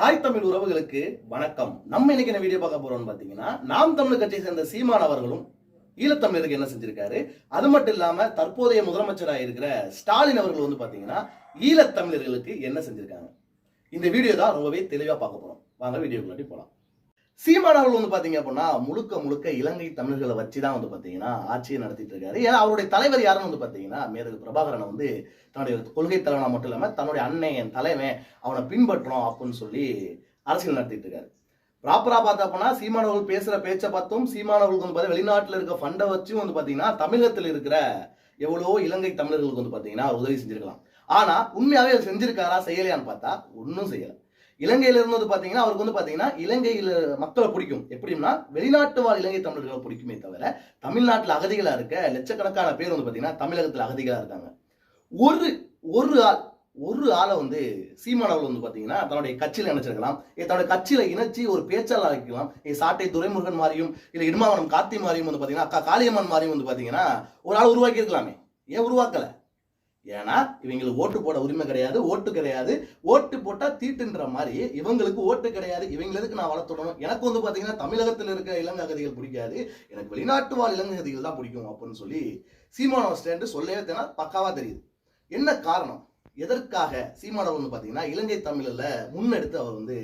தாய் தமிழ் உறவுகளுக்கு வணக்கம். நம்ம இன்னைக்கு என்ன வீடியோ பார்க்க போறோம்னு பாத்தீங்கன்னா நாம் தமிழ் கட்சியை சேர்ந்த சீமான் அவர்களும் ஈழத்தமிழருக்கு என்ன செஞ்சிருக்காரு? அது மட்டும் இல்லாம தற்போதைய முதலமைச்சராக இருக்கிற ஸ்டாலின் அவர்கள் வந்து பாத்தீங்கன்னா ஈழத்தமிழர்களுக்கு என்ன செஞ்சிருக்காங்க? இந்த வீடியோ தான் ரொம்பவே தெளிவா பார்க்க போறோம். வாங்க வீடியோக்குள்ளாட்டி போலாம். சீமான் அவர்கள் வந்து பாத்தீங்க அப்படின்னா முழுக்க முழுக்க இலங்கை தமிழர்களை வச்சு தான் வந்து பாத்தீங்கன்னா ஆட்சியை நடத்திட்டு இருக்காரு. ஏன்னா அவருடைய தலைவர் யாருன்னு வந்து பாத்தீங்கன்னா மேதகு பிரபாகரனை வந்து தன்னுடைய கொள்கை தலைவனா மட்டும் இல்லாம தன்னுடைய அண்ணன் தலைவன் அவனை பின்பற்றோம் அப்படின்னு சொல்லி அரசியல் நடத்திட்டு இருக்காரு. ப்ராப்பரா பார்த்தப்பனா சீமானவர்கள் பேசுற பேச்சை பார்த்தும் சீமானவர்களுக்கு வந்து பார்த்தீங்கன்னா வெளிநாட்டுல இருக்க ஃபண்டை வச்சும் வந்து பாத்தீங்கன்னா தமிழகத்தில் இருக்கிற எவ்வளவோ இலங்கை தமிழர்களுக்கு வந்து பாத்தீங்கன்னா உதவி செஞ்சிருக்கலாம். ஆனா உண்மையாவே அவர் செஞ்சிருக்காரா செய்யலையான்னு பார்த்தா ஒன்றும் செய்யலை. இலங்கையில இருந்தது பாத்தீங்கன்னா அவருக்கு வந்து பாத்தீங்கன்னா இலங்கையில மக்களை பிடிக்கும். எப்படின்னா வெளிநாட்டு வாழ் இலங்கை தமிழர்களை பிடிக்குமே தவிர தமிழ்நாட்டில் அகதிகளா இருக்க லட்சக்கணக்கான பேர் வந்து பாத்தீங்கன்னா தமிழகத்துல அகதிகளா இருக்காங்க. ஒரு ஒரு ஆள் ஒரு ஆளை வந்து சீமானவர்கள் வந்து பாத்தீங்கன்னா தன்னுடைய கட்சியில இணைச்சிருக்கலாம். தன்னுடைய கட்சியில இணைச்சி ஒரு பேச்சாளர் ஆக்கிக்கலாம் சாட்டை துரைமுருகன் மாதிரியும் இல்ல இடுமாவனம் கார்த்தி மாதிரியும் வந்து பாத்தீங்கன்னா அக்கா காளியம்மன் மாதிரியும் வந்து பாத்தீங்கன்னா ஒரு ஆள் உருவாக்கி இருக்கலாமே ஏன் உருவாக்கல? ஏன்னா இவங்களுக்கு ஓட்டு போட உரிமை கிடையாது ஓட்டு கிடையாது. ஓட்டு போட்டா தீட்டுன்ற மாதிரி இவங்களுக்கு ஓட்டு கிடையாது இவங்களுக்கு நான் வளர்த்துடணும் எனக்கு வந்து பாத்தீங்கன்னா தமிழகத்தில் இருக்க இலங்கை அகதிகள் பிடிக்காது. எனக்கு வெளிநாட்டு வாழ் இலங்கை அகதிகள் தான் பிடிக்கும் அப்படின்னு சொல்லி சீமானவர் ஸ்டாண்டு சொல்லவே தேனா பக்காவா தெரியுது. என்ன காரணம்? எதற்காக சீமானவர் வந்து பாத்தீங்கன்னா இலங்கை தமிழில் முன்னெடுத்து அவர் வந்து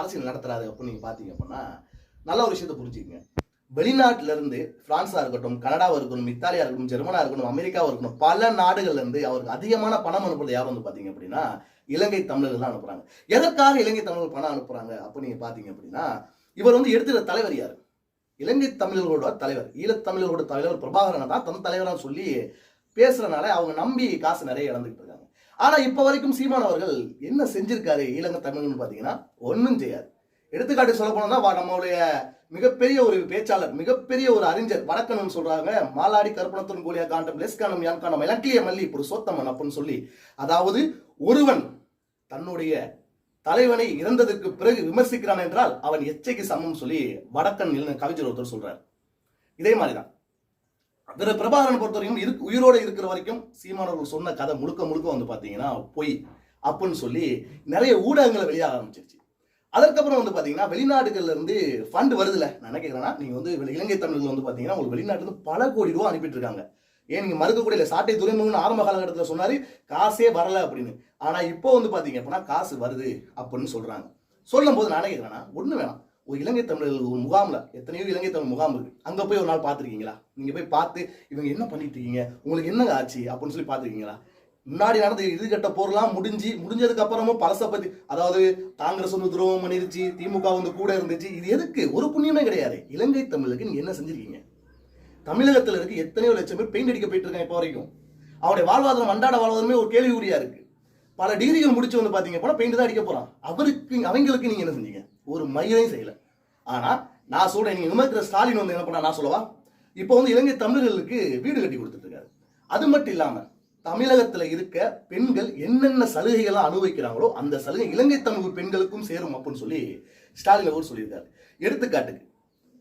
அரசியல் நடத்துறாரு அப்படின்னு நீங்க பாத்தீங்க அப்படின்னா நல்ல ஒரு விஷயத்தை புரிஞ்சுக்கங்க. வெளிநாட்டுல இருந்து பிரான்ஸா இருக்கட்டும் கனடாவா இருக்கணும் இத்தாலியா இருக்கட்டும் ஜெர்மனா இருக்கணும் அமெரிக்காவா இருக்கணும் பல நாடுகள்ல இருந்து அவருக்கு அதிகமான பணம் அனுப்புறது யார் வந்து பாத்தீங்க அப்படின்னா இலங்கை தமிழர்கள் தான் அனுப்புறாங்க. எதற்காக இலங்கை தமிழர்கள் பணம் அனுப்புறாங்க அப்ப நீங்க பாத்தீங்க அப்படின்னா இவர் வந்து எடுத்துகிற தலைவர் யார்? இலங்கை தமிழர்களோட தலைவர் ஈழத்தமிழர்களோட தலைவர் பிரபாகரனை தான் தன் தலைவராக சொல்லி பேசுறதுனால அவங்க நம்பி காசு நிறைய இழந்துகிட்டு இருக்காங்க. ஆனா இப்ப வரைக்கும் சீமான் அவர்கள் என்ன செஞ்சிருக்காரு இலங்கை தமிழ்னு பாத்தீங்கன்னா ஒன்றும் செய்யாது. எடுத்துக்காட்டு சொல்ல போனோம்னா வா- நம்மளுடைய மிகப்பெரிய ஒரு பேச்சாளர் மிகப்பெரிய ஒரு அறிஞர் வடக்கணும் சொல்றாங்க. மாலாடி கருப்பணத்துடன் கூடிய காண்டம் லெஸ்கானம் யான்கானம் இலக்கிய மல்லி ஒரு சோத்தமன் அப்படின்னு சொல்லி அதாவது ஒருவன் தன்னுடைய தலைவனை இறந்ததற்கு பிறகு விமர்சிக்கிறான் என்றால் அவன் எச்சைக்கு சமம் சொல்லி வடக்கன் கவிஞர் ஒருத்தர் சொல்றார். இதே மாதிரிதான். பிற பிரபாகரன் பொறுத்தவரைக்கும் இருக்கு உயிரோடு இருக்கிற வரைக்கும் சீமானவர்கள் சொன்ன கதை முழுக்க முழுக்க வந்து பார்த்தீங்கன்னா பொய் அப்படின்னு சொல்லி நிறைய ஊடகங்களை வெளியாக ஆரம்பிச்சிருச்சு அதற்கப்புறம் வந்து பார்த்தீங்கன்னா வெளிநாடுகள்ல இருந்து ஃபண்ட் வருதுல. நான் என்ன கேட்கறேன்னா வந்து இலங்கை தமிழர்கள் வந்து பார்த்தீங்கன்னா உங்களுக்கு வெளிநாட்டுலேருந்து பல கோடி ரூபா அனுப்பிட்டு இருக்காங்க ஏன் நீங்கள் மறுக்கக்கூடிய இல்லை சாட்டை துறைமுகம்னு ஆரம்ப காலகட்டத்தில் சொன்னார் காசே வரல அப்படின்னு. ஆனால் இப்போ வந்து பார்த்தீங்க அப்படின்னா காசு வருது அப்படின்னு சொல்கிறாங்க சொல்லும் போது நான் என்ன ஒன்று வேணாம். ஒரு இலங்கை தமிழர்கள் ஒரு முகாமில் எத்தனையோ இலங்கை தமிழ் முகாம் இருக்கு. அங்கே போய் ஒரு நாள் பார்த்துருக்கீங்களா? நீங்கள் போய் பார்த்து இவங்க என்ன பண்ணிட்டு இருக்கீங்க? உங்களுக்கு என்னங்க ஆச்சு? அப்படின்னு சொல்லி பார்த்துருக்கீங்களா? முன்னாடி நடந்த இறுதிக்கட்ட போர்லாம் முடிஞ்சு முடிஞ்சதுக்கு அப்புறமும் பழச பத்தி அதாவது காங்கிரஸ் வந்து துரோகம் பண்ணிருச்சு திமுக வந்து கூட இருந்துச்சு இது எதுக்கு? ஒரு புண்ணியமே கிடையாது. இலங்கை தமிழுக்கு நீங்க என்ன செஞ்சிருக்கீங்க? தமிழகத்துல இருக்கு எத்தனையோ லட்சம் பேர் பெயிண்ட் அடிக்க போயிட்டு இருக்காங்க இப்போ வரைக்கும். அவருடைய வாழ்வாதாரம் அன்றாட வாழ்வாதாரமே ஒரு கேள்விக்குறியா இருக்கு. பல டிகிரிகள் முடிச்சு வந்து பாத்தீங்க போனா பெயிண்ட் தான் அடிக்க போறான். அவருக்கு அவங்களுக்கு நீங்க என்ன செஞ்சீங்க? ஒரு மயிலையும் செய்யல. ஆனா நான் சொல்றேன் நீங்க விமர்க்கிற ஸ்டாலின் வந்து என்ன பண்ணா நான் சொல்லவா? இப்போ வந்து இலங்கை தமிழர்களுக்கு வீடு கட்டி கொடுத்துட்டு இருக்காரு. அது மட்டும் இல்லாம தமிழகத்துல இருக்க பெண்கள் என்னென்ன சலுகைகள்லாம் அனுபவிக்கிறாங்களோ அந்த சலுகை இலங்கை தமிழ் பெண்களுக்கும் சேரும் அப்படின்னு சொல்லி ஸ்டாலின் அவர் சொல்லியிருக்காரு. எடுத்துக்காட்டுக்கு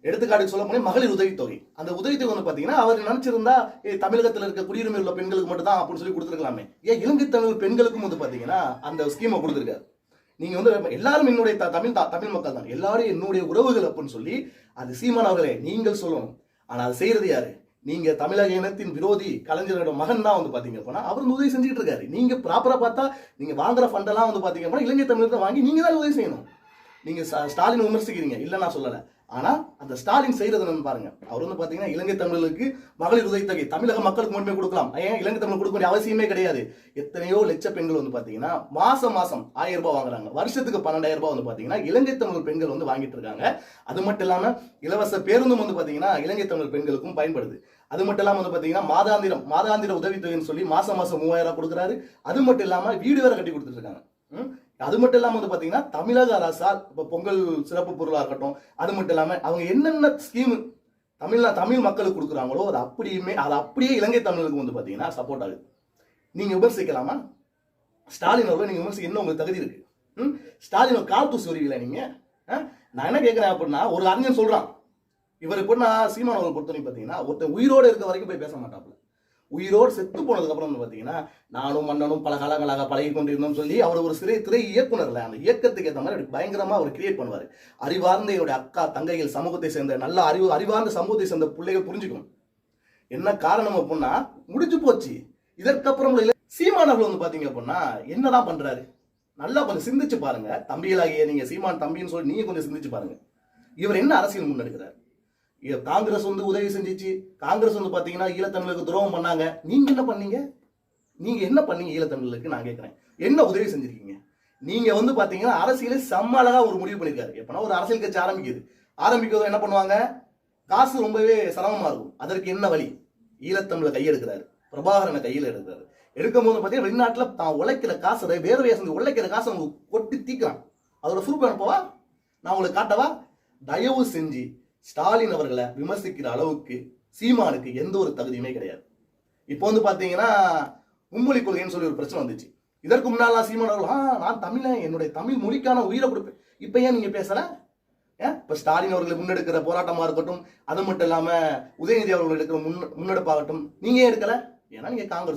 எடுத்துக்காட்டுக்கு சொல்ல போனால் மகளிர் உதவித்தொகை. அந்த உதவித்தொகை வந்து பார்த்தீங்கன்னா அவர் நினைச்சிருந்தா ஏ, தமிழகத்தில் இருக்க குடியுரிமை உள்ள பெண்களுக்கு மட்டும் தான் அப்படின்னு சொல்லி கொடுத்துருக்கலாமே. ஏன் இலங்கை தமிழ் பெண்களுக்கும் வந்து பார்த்தீங்கன்னா அந்த ஸ்கீமை கொடுத்துருக்காரு. நீங்க வந்து எல்லாரும் என்னுடைய தமிழ் தா- தமிழ் மக்கள் தான். எல்லாரும் என்னுடைய உறவுகள் அப்படின்னு சொல்லி அது சீமான் அவர்களே நீங்கள் சொல்லணும். ஆனால் அது செய்யறது யாரு? நீங்க தமிழக இனத்தின் விரோதி கலைஞரோட மகன் தான் வந்து பாத்தீங்க போனா அவர் வந்து உதவி செஞ்சுட்டு இருக்காரு. நீங்க ப்ராப்பரா பார்த்தா நீங்க வாங்குற ஃபண்டெல்லாம் வந்து பாத்தீங்க அப்படின்னா இலங்கை தமிழர் வாங்கி நீங்க தான் உதவி செய்யணும். நீங்க ஸ்டாலின் விமர்சிக்கிறீங்க. இல்ல நான் சொல்லல. ஆனால் அந்த ஸ்டாலின் செய்கிறது என்னன்னு பாருங்க. அவர் வந்து பார்த்தீங்கன்னா இலங்கை தமிழர்களுக்கு மகளிர் உதவித்தொகை தமிழக மக்களுக்கு மட்டுமே கொடுக்கலாம். ஏன்? இலங்கை தமிழ் கொடுக்க வேண்டிய அவசியமே கிடையாது. எத்தனையோ லட்ச பெண்கள் வந்து பார்த்தீங்கன்னா மாசம் மாசம் ஆயிரம் ரூபாய் வாங்குறாங்க. வருஷத்துக்கு பன்னெண்டாயிரம் ரூபாய் வந்து பார்த்தீங்கன்னா இலங்கை தமிழ் பெண்கள் வந்து வாங்கிட்டு இருக்காங்க. அது மட்டும் இல்லாமல் இலவச பேருந்தும் வந்து பார்த்தீங்கன்னா இலங்கை தமிழ் பெண்களுக்கும் பயன்படுது. அது மட்டும் இல்லாமல் வந்து பார்த்தீங்கன்னா மாதாந்திரம் மாதாந்திர உதவித்தொகைன்னு சொல்லி மாசம் மாசம் மூவாயிரம் ரூபாய் கொடுக்குறாரு. அது மட்டும் இல்லாமல் வீடு வேற கட்டி கொடுத்துட்டு இருக்காங்க. ம்? அது மட்டும் இல்லாமல் வந்து பார்த்தீங்கன்னா தமிழக அரசால் இப்போ பொங்கல் சிறப்பு பொருளாக இருக்கட்டும் அது மட்டும் இல்லாமல் அவங்க என்னென்ன ஸ்கீம் தமிழ்நா தமிழ் மக்களுக்கு கொடுக்குறாங்களோ அது அப்படியுமே அது அப்படியே இலங்கை தமிழுக்கு வந்து பார்த்தீங்கன்னா சப்போர்ட் ஆகுது. நீங்கள் விமர்சிக்கலாமா? ஸ்டாலின் அவர்கள் நீங்கள் விமர்சிக்க என்ன உங்களுக்கு தகுதி இருக்கு. ம்? ஸ்டாலின் ஒரு கால் தூசி வருவீங்களா நீங்கள் ஆ? நான் என்ன கேட்குறேன் அப்படின்னா ஒரு அறிஞன் சொல்கிறான் இவர் எப்படின்னா சீமான் அவர்கள் பொறுத்தவரைக்கும் பார்த்தீங்கன்னா ஒருத்தர் உயிரோட இருக்க வரைக்கும் போய் பேச மாட்டாப்புல. உயிரோடு செத்து போனதுக்கப்புறம் வந்து பார்த்தீங்கன்னா நானும் மன்னனும் பல காலங்களாக பழகி கொண்டிருந்தோம் சொல்லி அவர் ஒரு சிறை திரை இயக்குனர்ல அந்த இயக்கத்துக்கு ஏற்ற மாதிரி அப்படி பயங்கரமாக அவர் கிரியேட் பண்ணுவார். அறிவார்ந்த என்னுடைய அக்கா தங்கைகள் சமூகத்தை சேர்ந்த நல்ல அறிவு அறிவார்ந்த சமூகத்தை சேர்ந்த பிள்ளைகள் புரிஞ்சுக்கணும். என்ன காரணம் அப்படின்னா முடிஞ்சு போச்சு. இதற்கப்புறம் சீமானவர்கள் வந்து பார்த்தீங்க அப்படின்னா என்னதான் பண்றாரு? நல்லா கொஞ்சம் சிந்திச்சு பாருங்க. தம்பிகளாகிய நீங்க சீமான் தம்பின்னு சொல்லி நீங்க கொஞ்சம் சிந்திச்சு பாருங்க. இவர் என்ன அரசியல் முன்னெடுக்கிறார்? காங்கிரஸ் வந்து உதவி செஞ்சுச்சு. காங்கிரஸ் வந்து பாத்தீங்கன்னா ஈழத்தமிழுக்கு துரோகம் பண்ணாங்க. நீங்க என்ன பண்ணீங்க? நீங்க என்ன பண்ணீங்க ஈழத்தமிழுக்கு நான் கேட்கிறேன் என்ன உதவி செஞ்சிருக்கீங்க? நீங்க வந்து பாத்தீங்கன்னா அரசியல செம்ம அழகா ஒரு முடிவு பண்ணிருக்காரு. எப்பனா ஒரு அரசியல் கட்சி ஆரம்பிக்குது. ஆரம்பிக்கிறது என்ன பண்ணுவாங்க? காசு ரொம்பவே சிரமமா இருக்கும். அதற்கு என்ன வழி? ஈழத்தமிழ கையெடுக்கிறாரு. பிரபாகரனை கையில் எடுக்கிறாரு. எடுக்கும் போது பார்த்தீங்கன்னா வெளிநாட்டுல தான் உழைக்கிற காசை வேர்வையை செஞ்சு உழைக்கிற காசை அவங்க கொட்டி தீக்கிறான். அதோட சுருப்பு அனுப்பவா? நான் உங்களுக்கு காட்டவா? தயவு செஞ்சு ஸ்டாலின் அவர்களை விமர்சிக்கிற அளவுக்கு சீமானுக்கு எந்த ஒரு தகுதியுமே கிடையாது. இப்போ வந்து பாத்தீங்கன்னா மும்மொழி கொள்கைன்னு சொல்லி ஒரு பிரச்சனை வந்துச்சு. இதற்கு முன்னால் சீமான் அவர்கள் ஆ நான் தமிழன். என்னுடைய தமிழ் மொழிக்கான உயிரை கொடுப்பேன். இப்போ ஏன் நீங்க பேசலை? ஏன் இப்போ ஸ்டாலின் அவர்களை முன்னெடுக்கிற போராட்டமா இருக்கட்டும் அது மட்டும் இல்லாம உதயநிதி அவர்கள் எடுக்கிற முன் முன்னெடுப்பாகட்டும் நீங்க எடுக்கலை? ஏன்னா நீங்கள் காங்கிரஸ்